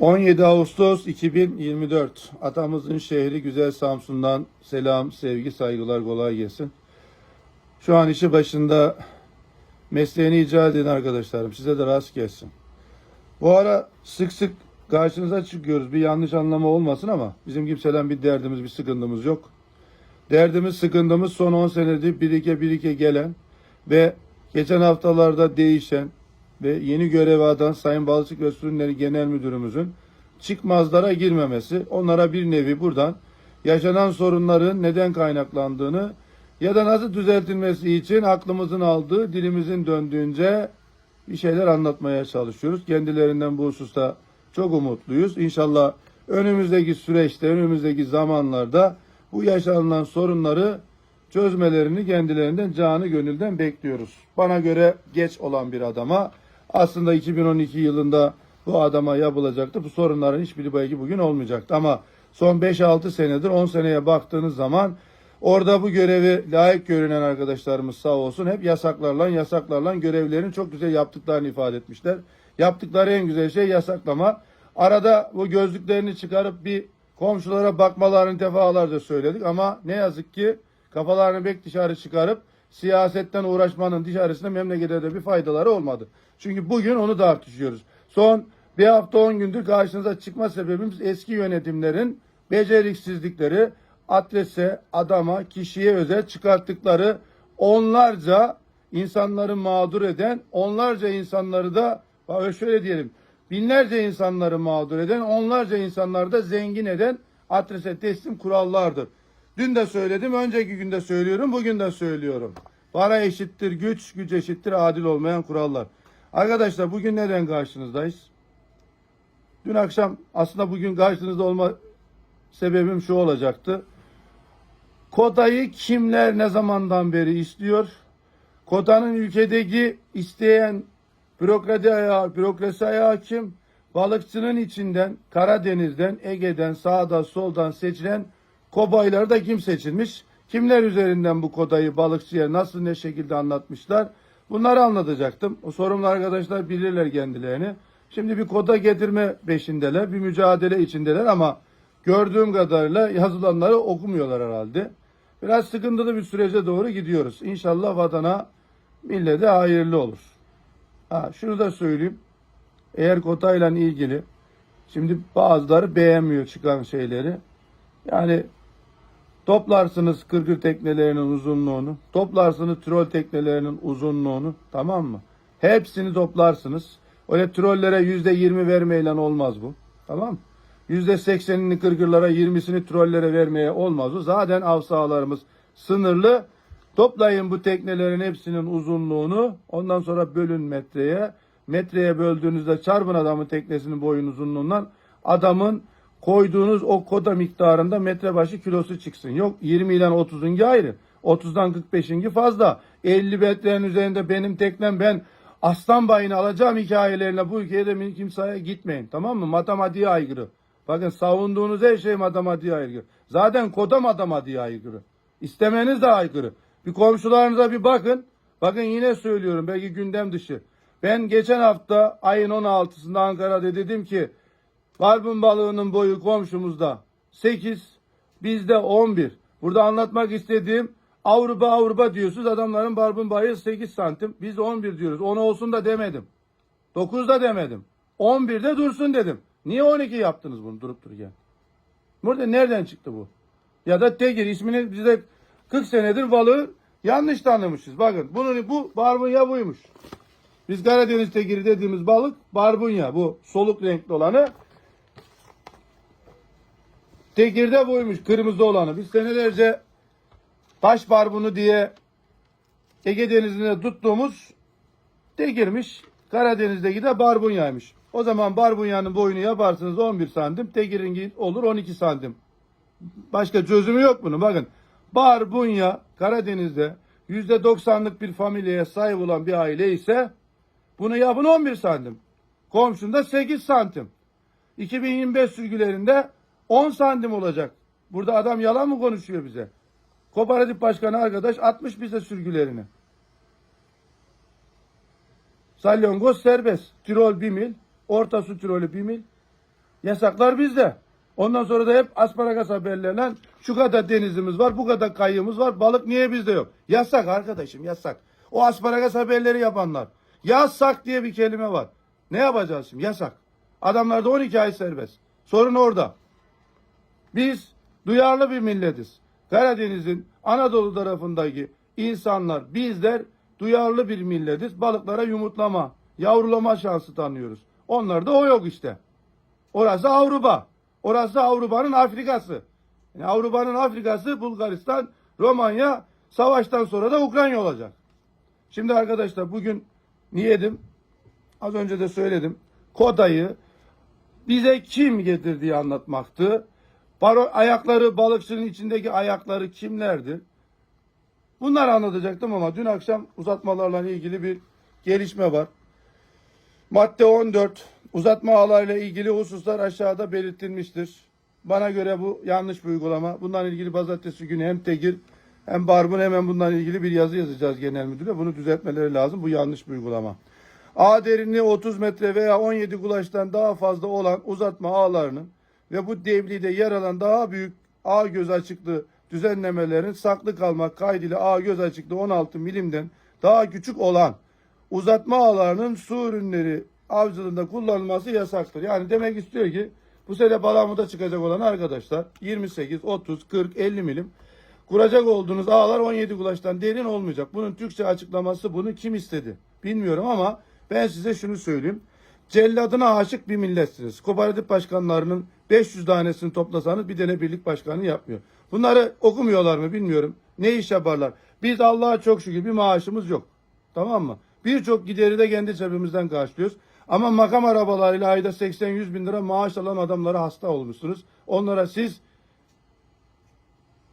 17 Ağustos 2024 atamızın şehri güzel Samsun'dan selam, sevgi, saygılar kolay gelsin. Şu an işi başında mesleğini icra eden arkadaşlarım size de rast gelsin. Bu ara sık sık karşınıza çıkıyoruz. Bir yanlış anlama olmasın ama bizim kimseden bir derdimiz, bir sıkıntımız yok. Derdimiz, sıkıntımız son 10 senedir birike birike gelen ve geçen haftalarda değişen ve yeni göreve adan Sayın Balıkçılık ve Su Ürünleri Genel Müdürümüzün çıkmazlara girmemesi, onlara bir nevi buradan yaşanan sorunların neden kaynaklandığını ya da nasıl düzeltilmesi için aklımızın aldığı, dilimizin döndüğünce bir şeyler anlatmaya çalışıyoruz. Kendilerinden bu hususta çok umutluyuz. İnşallah önümüzdeki süreçte, önümüzdeki zamanlarda bu yaşanılan sorunları çözmelerini kendilerinden canı gönülden bekliyoruz. Bana göre geç olan bir adama aslında 2012 yılında bu adama yapılacaktı. Bu sorunların hiçbiri belki bugün olmayacaktı ama son 5-6 senedir 10 seneye baktığınız zaman orada bu görevi layık görünen arkadaşlarımız sağ olsun hep yasaklarla yasaklarla görevlerini çok güzel yaptıklarını ifade etmişler. Yaptıkları en güzel şey yasaklama. Arada bu gözlüklerini çıkarıp bir komşulara bakmalarını defalarca söyledik ama ne yazık ki kafalarını bek dışarı çıkarıp siyasetten uğraşmanın dışarısında memlekete de bir faydaları olmadı. Çünkü bugün onu tartışıyoruz. Son bir hafta on gündür karşınıza çıkma sebebimiz eski yönetimlerin beceriksizlikleri, adrese, adama, kişiye özel çıkarttıkları onlarca insanları mağdur eden, onlarca insanları da şöyle diyelim, binlerce insanları mağdur eden, onlarca insanları da zengin eden adrese teslim kurallardır. Dün de söyledim, önceki günde söylüyorum, bugün de söylüyorum. Para eşittir güç, güç eşittir adil olmayan kurallar. Arkadaşlar bugün neden karşınızdayız? Dün akşam aslında bugün karşınızda olma sebebim şu olacaktı. Kodayı kimler ne zamandan beri istiyor? Kodanın ülkedeki isteyen bürokrasi ayağı, bürokrasi ayağı kim? Balıkçının içinden, Karadeniz'den, Ege'den, sağda, soldan seçilen kobayları da kim seçilmiş? Kimler üzerinden bu kodayı balıkçıya nasıl ne şekilde anlatmışlar? Bunları anlatacaktım. O sorumlu arkadaşlar bilirler kendilerini. Şimdi bir koda getirme peşindeler, bir mücadele içindeler ama gördüğüm kadarıyla yazılanları okumuyorlar herhalde. Biraz sıkıntılı bir sürece doğru gidiyoruz. İnşallah vatana, millete hayırlı olur. Ha, şunu da söyleyeyim. Eğer kotayla ilgili şimdi bazıları beğenmiyor çıkan şeyleri. Yani toplarsınız kırgır teknelerinin uzunluğunu, toplarsınız troll teknelerinin uzunluğunu, tamam mı? Hepsini toplarsınız. Öyle trollere yüzde yirmi vermeyle olmaz bu. Tamam mı? Yüzde seksenini kırgırlara, yirmisini trollere vermeye olmaz bu. Zaten av sahalarımız sınırlı. Toplayın bu teknelerin hepsinin uzunluğunu. Ondan sonra bölün metreye. Metreye böldüğünüzde çarpın adamın teknesinin boyun uzunluğundan. Adamın koyduğunuz o koda miktarında metre başı kilosu çıksın. Yok 20 ile 30'un ayrı. 30'dan 45'inki fazla. 50 metrenin üzerinde benim teknem ben aslan bayını alacağım hikayelerine bu ülkeye de kimseye gitmeyin. Tamam mı? Matematiğe aykırı. Bakın savunduğunuz her şey matematiğe aykırı. Zaten koda matematiğe aykırı. İstemeniz de aykırı. Bir komşularınıza bir bakın. Bakın yine söylüyorum belki gündem dışı. Ben geçen hafta ayın 16'sında Ankara'da dedim ki Barbun balığının boyu komşumuzda 8, bizde 11. Burada anlatmak istediğim Avrupa Avrupa diyorsunuz adamların barbun balığı 8 santim. Biz 11 diyoruz. 10 olsun da demedim. 9 da demedim. 11 de dursun dedim. Niye 12 yaptınız bunu durup dururken? Burada nereden çıktı bu? Ya da Tegir ismini bize 40 senedir balığı yanlış tanımışız. Bakın bunun bu barbunya buymuş. Biz Karadeniz tegiri dediğimiz balık barbunya. Bu soluk renkli olanı. Tegirde buymuş kırmızı olanı. Biz senelerce taş barbunu diye Ege Denizi'nde tuttuğumuz tegirmiş. Karadeniz'deki de barbunyaymış. O zaman barbunyanın boyunu yaparsınız 11 santim. Tegirin olur 12 santim. Başka çözümü yok bunun. Bakın barbunya Karadeniz'de %90'lık bir familyaya sahip olan bir aile ise bunu yapın 11 santim. Komşunda 8 santim. 2025 sürgülerinde 10 santim olacak. Burada adam yalan mı konuşuyor bize? Kooperatif başkanı arkadaş atmış bize sürgülerini. Salyongoz serbest. Tirol 1 mil. Orta su tirolü 1 mil. Yasaklar bizde. Ondan sonra da hep asparagas haberleriyle şu kadar denizimiz var, bu kadar kayığımız var, balık niye bizde yok? Yasak arkadaşım, yasak. O asparagas haberleri yapanlar. Yasak diye bir kelime var. Ne yapacağız şimdi? Yasak. Adamlarda 12 ay serbest. Sorun orada. Biz duyarlı bir milletiz. Karadeniz'in Anadolu tarafındaki insanlar bizler duyarlı bir milletiz. Balıklara yumurtlama, yavrulama şansı tanıyoruz. Onlarda o yok işte. Orası Avrupa. Orası Avrupa'nın Afrikası. Yani Avrupa'nın Afrikası Bulgaristan, Romanya, savaştan sonra da Ukrayna olacak. Şimdi arkadaşlar bugün niyedim? Az önce de söyledim. Kodayı bize kim getirdiği anlatmaktı. Baro, ayakları balıkçının içindeki ayakları kimlerdi? Bunları anlatacaktım ama dün akşam uzatmalarla ilgili bir gelişme var. Madde 14 uzatma ağlarıyla ilgili hususlar aşağıda belirtilmiştir. Bana göre bu yanlış bir uygulama. Bundan ilgili pazartesi günü hem Tegir hem Barbun hemen bundan ilgili bir yazı yazacağız genel müdüre. Bunu düzeltmeleri lazım. Bu yanlış bir uygulama. Ağ derinliği 30 metre veya 17 gulaştan daha fazla olan uzatma ağlarının ve bu devlide yer alan daha büyük ağ göz açıklığı düzenlemelerin saklı kalmak kaydıyla ağ göz açıklığı 16 milimden daha küçük olan uzatma ağlarının su ürünleri avcılığında kullanılması yasaktır. Yani demek istiyor ki bu sene Palamut'a çıkacak olan arkadaşlar 28, 30, 40, 50 milim kuracak olduğunuz ağlar 17 kulaştan derin olmayacak. Bunun Türkçe açıklaması bunu kim istedi bilmiyorum ama ben size şunu söyleyeyim. Celladına aşık bir milletsiniz. Kooperatif başkanlarının 500 tanesini toplasanız bir tane birlik başkanı yapmıyor. Bunları okumuyorlar mı bilmiyorum. Ne iş yaparlar? Biz Allah'a çok şükür bir maaşımız yok. Tamam mı? Birçok gideri de kendi cebimizden karşılıyoruz. Ama makam arabalarıyla ayda 80-100 bin lira maaş alan adamlara hasta olmuşsunuz. Onlara siz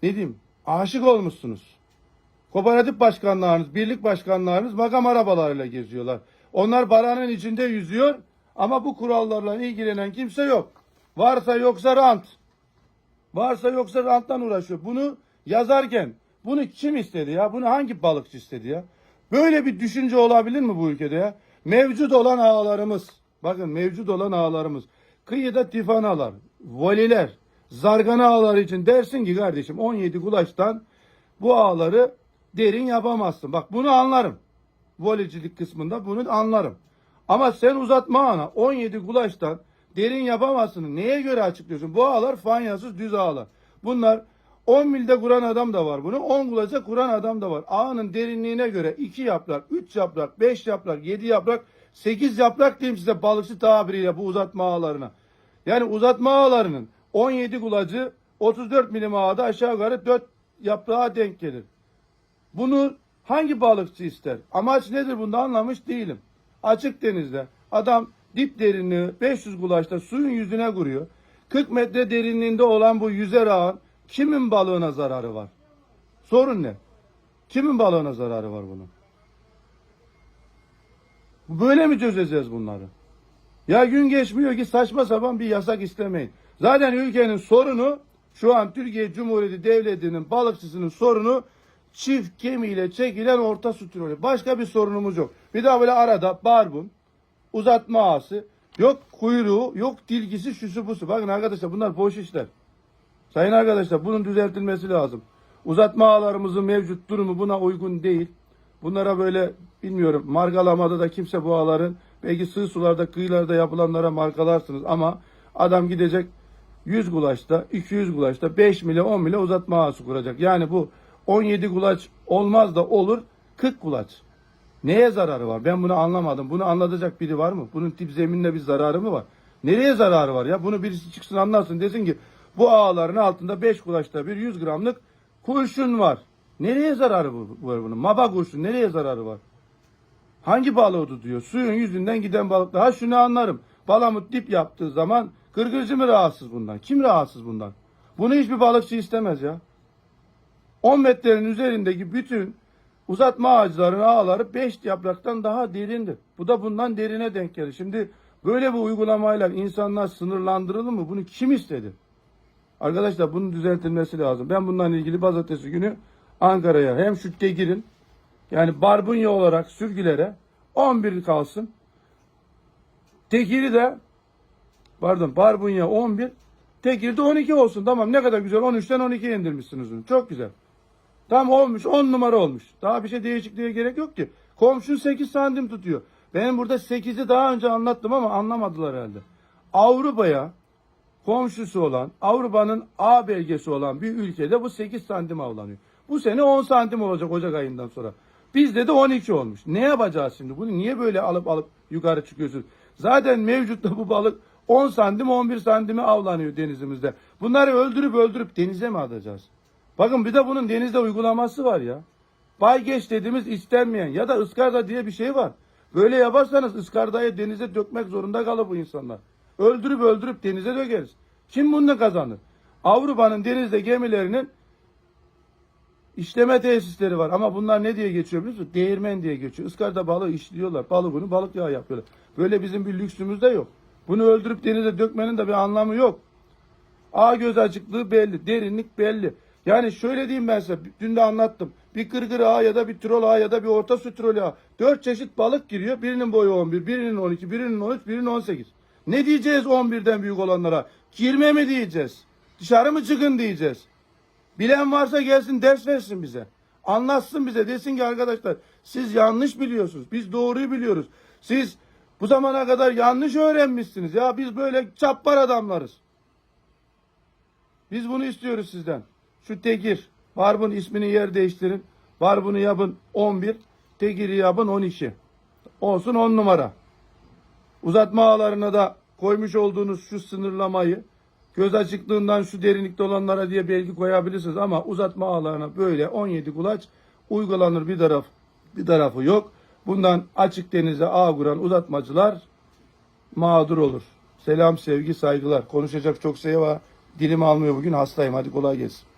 ne diyeyim aşık olmuşsunuz. Kooperatif başkanlarınız, birlik başkanlarınız makam arabalarıyla geziyorlar. Onlar paranın içinde yüzüyor ama bu kurallarla ilgilenen kimse yok. Varsa yoksa rant. Varsa yoksa ranttan uğraşıyor. Bunu yazarken bunu kim istedi ya? Bunu hangi balıkçı istedi ya? Böyle bir düşünce olabilir mi bu ülkede ya? Mevcut olan ağlarımız, bakın mevcut olan ağlarımız, kıyıda tifanalar, voliler, zargana ağları için dersin ki kardeşim 17 kulaştan bu ağları derin yapamazsın. Bak bunu anlarım. Volicilik kısmında bunu anlarım. Ama sen uzatma ağına 17 kulaştan derin yapamazsın. Neye göre açıklıyorsun? Bu ağlar fanyasız düz ağlar. Bunlar 10 milde kuran adam da var bunu. 10 kulaca kuran adam da var. Ağının derinliğine göre 2 yaprak, 3 yaprak, 5 yaprak, 7 yaprak, 8 yaprak diyeyim size balıkçı tabiriyle bu uzatma ağlarına. Yani uzatma ağlarının 17 kulacı 34 milim ağda aşağı yukarı 4 yaprağa denk gelir. Bunu hangi balıkçı ister? Amaç nedir bunda anlamış değilim. Açık denizde adam dip derinliği 500 kulaşta suyun yüzüne kuruyor. 40 metre derinliğinde olan bu yüzer ağın kimin balığına zararı var? Sorun ne? Kimin balığına zararı var bunun? Böyle mi çözeceğiz bunları? Ya gün geçmiyor ki saçma sapan bir yasak istemeyin. Zaten ülkenin sorunu şu an Türkiye Cumhuriyeti Devleti'nin balıkçısının sorunu çift gemiyle çekilen orta su trolü. Başka bir sorunumuz yok. Bir daha böyle arada barbun, uzatma ağası, yok kuyruğu, yok dilgisi, şusu busu. Bakın arkadaşlar bunlar boş işler. Sayın arkadaşlar bunun düzeltilmesi lazım. Uzatma ağlarımızın mevcut durumu buna uygun değil. Bunlara böyle bilmiyorum markalamada da kimse bu ağların belki sığ sularda kıyılarda yapılanlara markalarsınız ama adam gidecek 100 gulaşta 200 gulaşta 5 mile 10 mile uzatma ağası kuracak. Yani bu 17 kulaç olmaz da olur 40 kulaç. Neye zararı var? Ben bunu anlamadım. Bunu anlatacak biri var mı? Bunun tip zeminle bir zararı mı var? Nereye zararı var ya? Bunu birisi çıksın anlatsın desin ki bu ağların altında 5 kulaçta bir 100 gramlık kurşun var. Nereye zararı var bunun? Maba kurşun nereye zararı var? Hangi balığı tutuyor? Suyun yüzünden giden balıklar. Ha şunu anlarım. Balamut dip yaptığı zaman gırgırcı mı rahatsız bundan? Kim rahatsız bundan? Bunu hiçbir balıkçı istemez ya. 10 metrenin üzerindeki bütün uzatma ağaçların ağları 5 yapraktan daha derindir. Bu da bundan derine denk gelir. Şimdi böyle bir uygulamayla insanlar sınırlandırılır mı? Bunu kim istedi? Arkadaşlar bunun düzeltilmesi lazım. Ben bundan ilgili pazartesi günü Ankara'ya hem şu Tegir'in yani barbunya olarak sürgülere 11 kalsın. Tegir'i de Pardon barbunya 11. Tekirde 12 olsun. Tamam ne kadar güzel. 13'ten 12'ye indirmişsiniz onu. Çok güzel. Tam olmuş 10 numara olmuş. Daha bir şey değişikliğe gerek yok ki. Komşun 8 santim tutuyor. Benim burada 8'i daha önce anlattım ama anlamadılar herhalde. Avrupa'ya komşusu olan, Avrupa'nın A belgesi olan bir ülkede bu 8 santim avlanıyor. Bu sene 10 santim olacak Ocak ayından sonra. Bizde de 12 olmuş. Ne yapacağız şimdi? Bunu niye böyle alıp alıp yukarı çıkıyorsunuz? Zaten mevcutta bu balık 10 santim 11 santime avlanıyor denizimizde. Bunları öldürüp öldürüp denize mi atacağız? Bakın bir de bunun denizde uygulaması var ya. Baygeç dediğimiz istenmeyen ya da ıskarda diye bir şey var. Böyle yaparsanız ıskardayı denize dökmek zorunda kalır bu insanlar. Öldürüp öldürüp denize dökeriz. Kim bunu kazanır? Avrupa'nın denizde gemilerinin işleme tesisleri var ama bunlar ne diye geçiyor biliyor musun? Değirmen diye geçiyor. Iskarda balığı işliyorlar. Balık bunu balık yağı yapıyorlar. Böyle bizim bir lüksümüz de yok. Bunu öldürüp denize dökmenin de bir anlamı yok. A göz açıklığı belli, derinlik belli. Yani şöyle diyeyim ben size, dün de anlattım. Bir kırgır ağa ya da bir trol ağa ya da bir orta su trol ağa. Dört çeşit balık giriyor. Birinin boyu 11, birinin 12, birinin 13, birinin 18. Ne diyeceğiz 11'den büyük olanlara? Girme mi diyeceğiz? Dışarı mı çıkın diyeceğiz? Bilen varsa gelsin ders versin bize. Anlatsın bize desin ki arkadaşlar siz yanlış biliyorsunuz. Biz doğruyu biliyoruz. Siz bu zamana kadar yanlış öğrenmişsiniz. Ya biz böyle çappar adamlarız. Biz bunu istiyoruz sizden. Şu Tegir. Barbun ismini yer değiştirin. Barbunu yapın 11. Tegir'i yapın 12. Olsun 10 numara. Uzatma ağlarına da koymuş olduğunuz şu sınırlamayı göz açıklığından şu derinlikte olanlara diye belki koyabilirsiniz ama uzatma ağlarına böyle 17 kulaç uygulanır bir taraf bir tarafı yok. Bundan açık denize ağ kuran uzatmacılar mağdur olur. Selam, sevgi, saygılar. Konuşacak çok şey var. Dilim almıyor bugün hastayım. Hadi kolay gelsin.